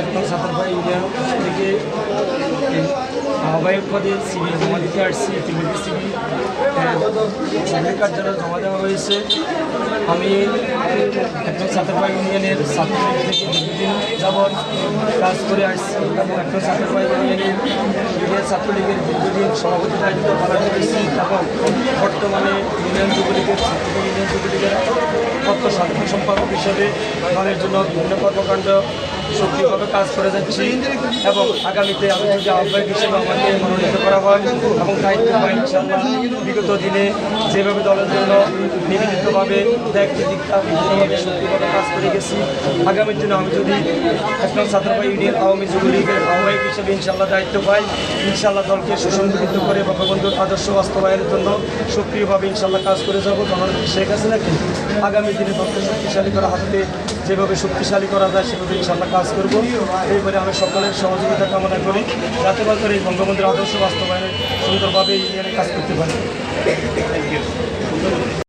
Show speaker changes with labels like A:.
A: একদম সাতারপাড়া ইউনিয়ন থেকে আহ্বায়ক পদে সিবি জমা দিতে আসছি ইতিমধ্যে সিবি। চাকরি কার্যালয়ে জমা দেওয়া হয়েছে। আমি একদম সাতারপাড়া ইউনিয়নের ছাত্রলীগ থেকে দীর্ঘদিন যাবৎ কাজ করে আসছি এবং একদম সাতারপাড়া ইউনিয়নের ইউনিয়ন ছাত্রলীগের দীর্ঘদিন সভাপতি দায়িত্ব পালন করেছি এবং বর্তমানে ইউনিয়ন যুবলীগের ছাত্র ইউনিয়ন যুবলীগের তত্ত্ব সাধারণ সম্পাদক হিসেবে দলের জন্য বিভিন্ন কর্মকাণ্ড সক্রিয়ভাবে কাজ করে যাচ্ছি এবং আগামীতে আমি যদি আহ্বায়ক হিসেবে আমাকে মনোনীত করা হয় এবং দায়িত্ব পাই বিগত দিনে যেভাবে দলের জন্য নিবেদিতভাবে দায়িত্ব দিকটা বিভিন্নভাবে সক্রিয়ভাবে কাজ করে গেছি। আগামীর দিনে আমি যদি একদম ছাত্রবাই ইউনিয়ন আওয়ামী যুবলীগের আহ্বায়ক হিসেবে ইনশাল্লাহ দায়িত্ব পাই ইনশাল্লাহ দলকে সুসংগঠিত করে বঙ্গবন্ধুর আদর্শ বাস্তবায়নের জন্য সক্রিয়ভাবে ইনশাল্লাহ কাজ করে যাব। কারণ শেখ হাসিনাকে আগামী দিনে দলকে শক্তিশালী করা হাতে যেভাবে শক্তিশালী করা যায়, সেভাবে ইনশাল্লাহ কাজ করব। এইবারে আমি সকলের সহযোগিতা কামনা করি, যাতে করে এই বঙ্গবন্ধুর আদর্শ বাস্তবায়নে সুন্দরভাবে ইউনিয়নে কাজ করতে পারি।